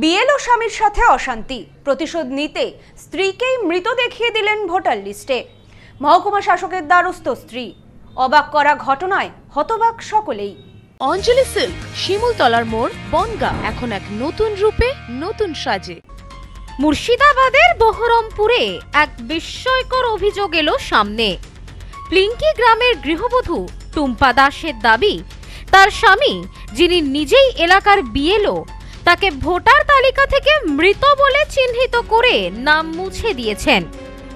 BLO স্বামীর সাথে অশান্তি। প্রতিশোধ নিতে স্ত্রীকেই মৃত দেখিয়ে দিলেন ভোটার লিস্টে। মহকুমা শাসকের দ্বারস্থ স্ত্রী। অবাক করা ঘটনায় হতবাক সকলেই। অঞ্জলি সিল্ক শিমুলতলার মোড় বনগা। এখন এক নতুন রূপে নতুন সাজে। মুর্শিদাবাদের বহরমপুরে এক বিস্ময়কর অভিযোগ এলো সামনে। প্লিঙ্কি গ্রামের গৃহবধূ টুম্পা দাসের দাবি তার স্বামী যিনি নিজেই এলাকার বিএলও তাকে ভোটার তালিকা থেকে মৃত বলে চিহ্নিত করে নাম মুছে দিয়েছেন।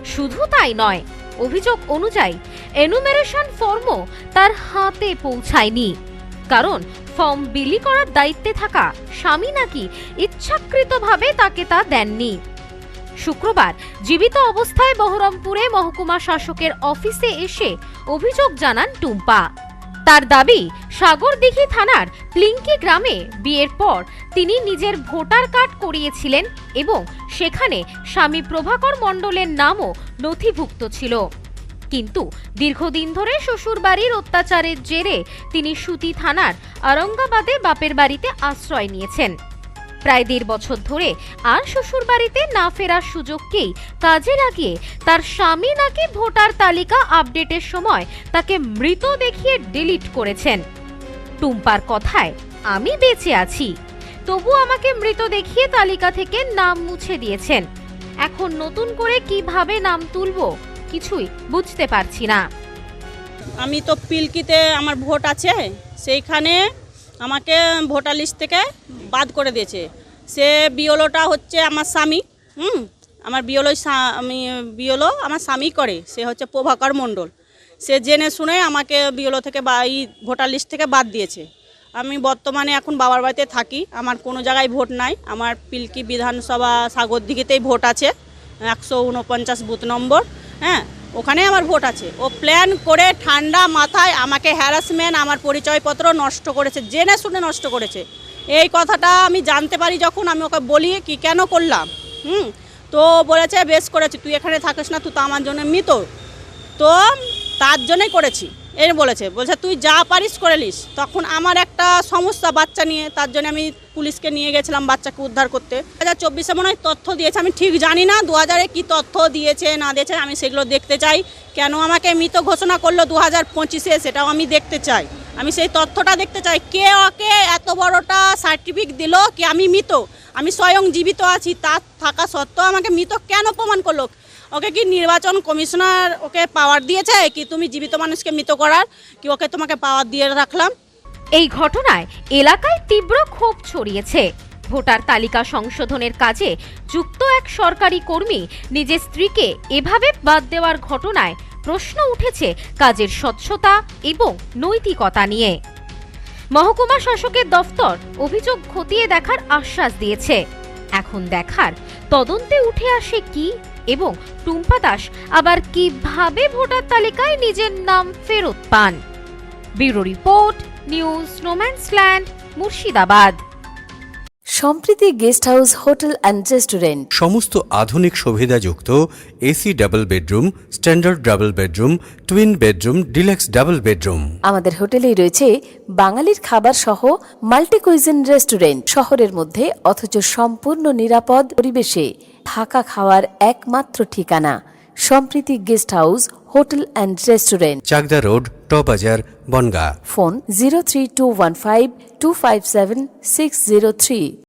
শুধু তাই নয়, অভিযোগ অনুযায়ী এনুমেরেশন ফর্মও তার হাতে পৌঁছায়নি। কারণ ফর্ম বিলি করার দায়িত্বে থাকা স্বামী নাকি ইচ্ছাকৃতভাবে তাকে তা দেননি। শুক্রবার জীবিত অবস্থায় বহরমপুরে মহকুমা শাসকের অফিসে এসে অভিযোগ জানান টুম্পা। তার দাবি, সাগরদিঘি থানার প্লিঙ্কি গ্রামে বিয়ের পর তিনি নিজের ভোটার কার্ড করিয়েছিলেন এবং সেখানে স্বামী প্রভাকর মণ্ডলের নামও নথিভুক্ত ছিল। কিন্তু দীর্ঘদিন ধরে শ্বশুরবাড়ির অত্যাচারের জেরে তিনি সুতি থানার আরঙ্গাবাদে বাপের বাড়িতে আশ্রয় নিয়েছেন। প্রায় দেড় বছর ধরে আর শ্বশুরবাড়িতে না ফেরার সুযোগকেই কাজে লাগিয়ে তার স্বামী নাকি ভোটার তালিকা আপডেটের সময় তাকে মৃত দেখিয়ে ডিলিট করেছেন। টুম্পার কথায়, আমি বেঁচে আছি। তবু আমাকে মৃত দেখিয়ে তালিকা থেকে নাম মুছে দিয়েছেন। এখন নতুন করে কীভাবে নাম তুলবো কিছুই বুঝতে পারছি না। আমি তো পিলকিতে আমার ভোট আছে, সেইখানে আমাকে ভোটার লিস্ট থেকে বাদ করে দিয়েছে। সে বিওলোটা হচ্ছে আমার স্বামী, হুম? আমার বিওলো আমি বিওলো আমার স্বামী করে, সে হচ্ছে প্রভাকর মণ্ডল। সে জেনে শুনে আমাকে বিওলো থেকে বা এই ভোটার লিস্ট থেকে বাদ দিয়েছে। আমি বর্তমানে এখন বাবার বাড়িতে থাকি, আমার কোনো জায়গায় ভোট নাই, আমার পিলকি বিধানসভা সাগরদিঘিতেই ভোট আছে, একশো উনপঞ্চাশ বুথ নম্বর হ্যাঁ? ওখানে আমার ভোট আছে। ও প্ল্যান করে ঠান্ডা মাথায় আমাকে হ্যারাসমেন্ট আমার পরিচয়পত্র নষ্ট করেছে, জেনে শুনে নষ্ট করেছে। এই কথাটা আমি জানতে পারি যখন আমি ওকে বলি কি কেন করলাম। হুম? তো বলেছে, বেশ করেছি, তুই এখানে থাকিস না, তুই তো আমার জন্য মৃত। তো তার জন্যই করেছি। এই বলেছে, বলছে, তুই যা পারিস করে নিস। তখন আমার একটা সমস্যা বাচ্চা নিয়ে, তার জন্য আমি পুলিশকে নিয়ে গেছিলাম বাচ্চাকে উদ্ধার করতে। দু হাজার চব্বিশে মনে হয় তথ্য দিয়েছে, আমি ঠিক জানি না দু হাজারে কী তথ্য দিয়েছে, না দিয়েছে, আমি সেগুলো দেখতে চাই। কেন আমাকে মৃত ঘোষণা করল দু হাজার পঁচিশে, সেটাও আমি দেখতে চাই। আমি সেই তথ্যটা দেখতে চাই। কে ওকে এত বড়টা সার্টিফিকেট দিল কি আমি মৃত? আমি স্বয়ং জীবিত আছি, তার থাকা সত্ত্বেও আমাকে মৃত কেন প্রমাণ করল? ওকে কি নির্বাচন কমিশনার ওকে পাওয়ার দিয়েছে? কি তুমি জীবিত মানুষকে মৃত করার? কি ওকে তোমাকে পাওয়ার দিয়ে রাখলাম? এই ঘটনায় এলাকায় তীব্র ক্ষোভ ছড়িয়েছে। ভোটার তালিকা সংশোধনের কাজে যুক্ত এক সরকারি কর্মী নিজের স্ত্রীকে এভাবে বাদ দেওয়ার ঘটনায় প্রশ্ন উঠেছে কাজের স্বচ্ছতা এবং নৈতিকতা নিয়ে। মহকুমা শাসকের দফতর অভিযোগ খতিয়ে দেখার আশ্বাস দিয়েছে। এখন দেখার তদন্তে উঠে আসে কি এবং টুম্পা দাস আবার কীভাবে ভোটার তালিকায় নিজের নাম ফেরত পান? Bureau report news no man's land Murshidabad. Sampriti guest house hotel and restaurant. সমস্ত আধুনিক সুবিধাযুক্ত AC double bedroom standard double bedroom twin bedroom deluxe double bedroom. আমাদের হোটেলেই রয়েছে বাঙালির খাবার সহ মাল্টি কুইজিন রেস্টুরেন্ট। শহরের মধ্যে অথচ সম্পূর্ণ নিরাপদ পরিবেশে। থাকা খাওয়ার একমাত্র ঠিকানা Sampriti guest house hotel and restaurant. Chakdah road টবাজার Bongaon. Phone zero three two one five two five seven six zero three.